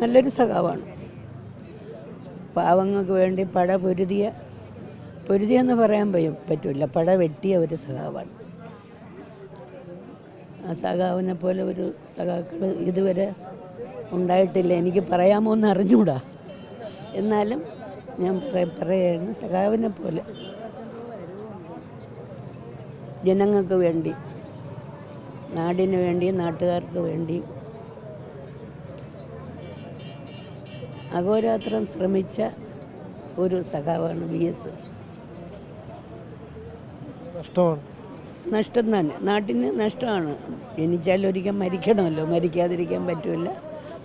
നല്ലൊരു സഖാവാണ് പാവങ്ങൾക്ക് വേണ്ടി പട പൊരുതിയ പൊരുതിയെന്ന് പറയാൻ പറ്റും പറ്റില്ല പട വെട്ടിയ ഒരു സഖാവാണ് ആ സഖാവിനെ പോലെ ഒരു സഖാക്കൾ ഇതുവരെ ഉണ്ടായിട്ടില്ല. എനിക്ക് പറയാമോ എന്ന് അറിഞ്ഞുകൂടാ എന്നാലും ഞാൻ പറ- പറയുകയാണ് സഖാവിനെ പോലെ. ജനങ്ങൾക്ക് വേണ്ടി നാടിന് വേണ്ടി നാട്ടുകാർക്ക് വേണ്ടി അഹോരാത്രം ശ്രമിച്ച ഒരു സഖാവാണ് വി എസ്. നഷ്ടമാണ്. നഷ്ടം തന്നെ. നാട്ടിന് നഷ്ടമാണ്. ജനിച്ചാൽ ഒരിക്കൽ മരിക്കണമല്ലോ. മരിക്കാതിരിക്കാൻ പറ്റില്ല.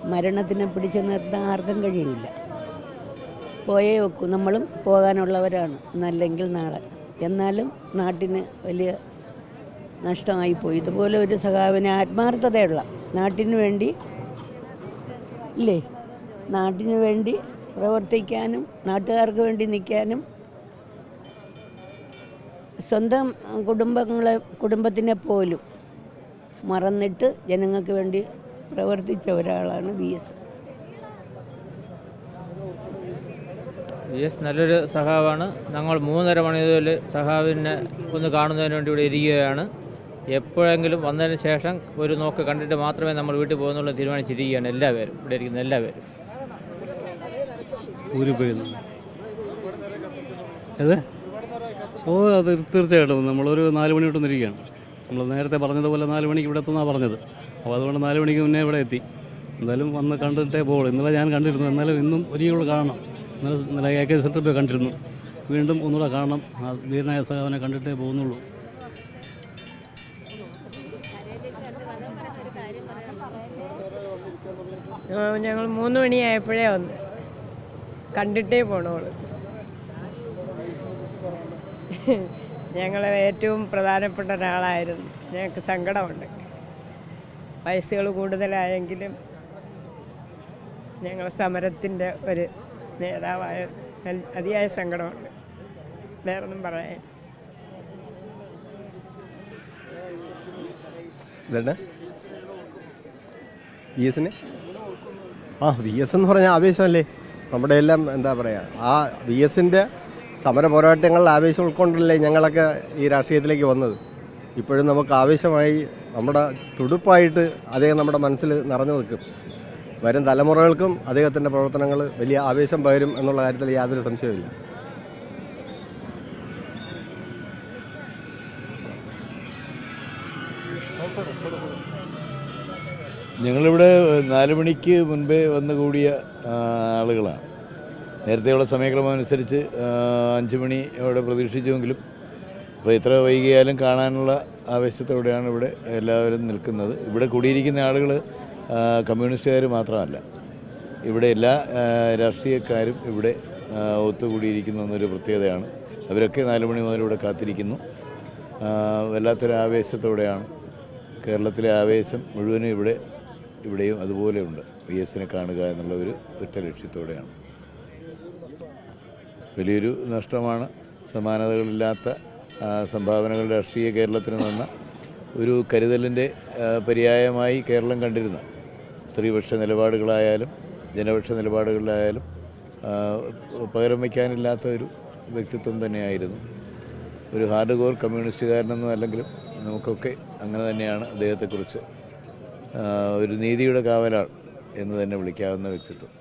മരണത്തിനെ പിടിച്ചു നിർത്താൻ ആർക്കും കഴിയില്ല പോയേ വെക്കൂ നമ്മളും പോകാനുള്ളവരാണ്. എന്നല്ലെങ്കിൽ നാളെ. എന്നാലും നാട്ടിന് വലിയ നഷ്ടമായി പോയി. ഇതുപോലെ ഒരു സഖാവിന് ആത്മാർത്ഥതയുള്ള നാട്ടിന് വേണ്ടി ഇല്ലേ? നാട്ടിന് വേണ്ടി പ്രവർത്തിക്കാനും നാട്ടുകാർക്ക് വേണ്ടി നിൽക്കാനും സ്വന്തം കുടുംബങ്ങളെ കുടുംബത്തിനെ പോലും മറന്നിട്ട് ജനങ്ങൾക്ക് വേണ്ടി പ്രവർത്തിച്ച ഒരാളാണ് വി എസ്. വി എസ് നല്ലൊരു സഹാവാണ് ഞങ്ങൾ മൂന്നര മണി സഖാവിനെ ഒന്ന് കാണുന്നതിന് വേണ്ടി ഇവിടെ ഇരിക്കുകയാണ്. എപ്പോഴെങ്കിലും വന്നതിന് ശേഷം ഒരു നോക്ക് കണ്ടിട്ട് മാത്രമേ നമ്മൾ വീട്ടിൽ പോകുന്നുള്ളൂ തീരുമാനിച്ചിരിക്കുകയാണ്. എല്ലാവരും ഇവിടെ ഇരിക്കുന്ന എല്ലാവരും. ഊരിപ്പോയത് അതെ ഓ അത് തീർച്ചയായിട്ടും. നമ്മളൊരു നാല് മണി തൊട്ട് നമ്മൾ നേരത്തെ പറഞ്ഞതുപോലെ നാല് മണിക്ക് ഇവിടെ എത്തുന്നാണ് പറഞ്ഞത്. അപ്പോൾ അതുകൊണ്ട് നാല് മണിക്ക് മുന്നേ ഇവിടെ എത്തി. എന്തായാലും വന്ന് കണ്ടിട്ടേ പോകുള്ളൂ ഇന്നലെ ഞാൻ കണ്ടിരുന്നു. എന്നാലും ഇന്നും ഒരിക്കലും കാണണം. ഇന്നലെ ഇന്നലെ എ കെ പോയി കണ്ടിരുന്നു. വീണ്ടും ഒന്നുകൂടെ കാണണം. ധീരനായ സഹാവനെ കണ്ടിട്ടേ പോകുന്നുള്ളൂ. ഞങ്ങൾ മൂന്ന് മണിയായപ്പോഴേ വന്ന്. കണ്ടിട്ടേ പോണോൾ. ഞങ്ങൾ ഏറ്റവും പ്രധാനപ്പെട്ട ഒരാളായിരുന്നു. ഞങ്ങൾക്ക് സങ്കടമുണ്ട്. വയസ്സുകൾ കൂടുതലായെങ്കിലും ഞങ്ങൾ സമരത്തിന്റെ ഒരു നേതാവായ അതിയായ സങ്കടമുണ്ട്. വേറൊന്നും പറയാൻ. വി എസിന് ആ വി എസ് എന്ന് പറഞ്ഞാൽ ആവേശമല്ലേ? നമ്മുടെ എല്ലാം എന്താ പറയുക ആ വി എസിന്റെ സമര പോരാട്ടങ്ങളിൽ ആവേശം ഉൾക്കൊണ്ടല്ലേ ഞങ്ങളൊക്കെ ഈ രാഷ്ട്രീയത്തിലേക്ക് വന്നത്. ഇപ്പോഴും നമുക്ക് ആവേശമായി നമ്മുടെ തുടുപ്പായിട്ട് അദ്ദേഹം നമ്മുടെ മനസ്സിൽ നിറഞ്ഞു നിൽക്കും. വരും തലമുറകൾക്കും അദ്ദേഹത്തിന്റെ പ്രവർത്തനങ്ങൾ വലിയ ആവേശം പകരും എന്നുള്ള കാര്യത്തിൽ യാതൊരു സംശയവുമില്ല. ഞങ്ങളിവിടെ നാല് മണിക്ക് മുൻപേ വന്നു കൂടിയ ആളുകളാണ്. നേരത്തെയുള്ള സമയക്രമം അനുസരിച്ച് അഞ്ച് മണി മണിയോടെ പ്രതീക്ഷിച്ചുവെങ്കിലും അപ്പോൾ ഇത്ര വൈകിയാലും കാണാനുള്ള ആവേശത്തോടെയാണ് ഇവിടെ എല്ലാവരും നിൽക്കുന്നത്. ഇവിടെ കൂടിയിരിക്കുന്ന ആളുകൾ കമ്മ്യൂണിസ്റ്റുകാർ മാത്രമല്ല. ഇവിടെ എല്ലാ രാഷ്ട്രീയക്കാരും ഇവിടെ ഒത്തുകൂടിയിരിക്കുന്ന എന്നൊരു പ്രത്യേകതയാണ്. അവരൊക്കെ നാല് മണി മുതൽ ഇവിടെ കാത്തിരിക്കുന്നു. വല്ലാത്തൊരു ആവേശത്തോടെയാണ് കേരളത്തിലെ ആവേശം മുഴുവനും ഇവിടെ ഇവിടെയും അതുപോലെയുണ്ട്. വി എസിനെ കാണുക എന്നുള്ള ഒരു ഒറ്റ ലക്ഷ്യത്തോടെയാണ്. വലിയൊരു നഷ്ടമാണ് സമാനതകളില്ലാത്ത സംഭാവനകൾ രാഷ്ട്രീയ കേരളത്തിന് നിന്ന ഒരു കരുതലിന്റെ പര്യായമായി കേരളം കണ്ടിരുന്ന സ്ത്രീപക്ഷ നിലപാടുകളായാലും ജനപക്ഷ നിലപാടുകളിലായാലും പകരം വയ്ക്കാനില്ലാത്ത ഒരു വ്യക്തിത്വം തന്നെയായിരുന്നു. ഒരു ഹാർഡ് കോർ കമ്മ്യൂണിസ്റ്റുകാരനൊന്നും അല്ലെങ്കിലും നമുക്കൊക്കെ അങ്ങനെ തന്നെയാണ് അദ്ദേഹത്തെക്കുറിച്ച് ഒരു നീതിയുടെ കാവലാൾ എന്ന് തന്നെ വിളിക്കാവുന്ന വ്യക്തിത്വം.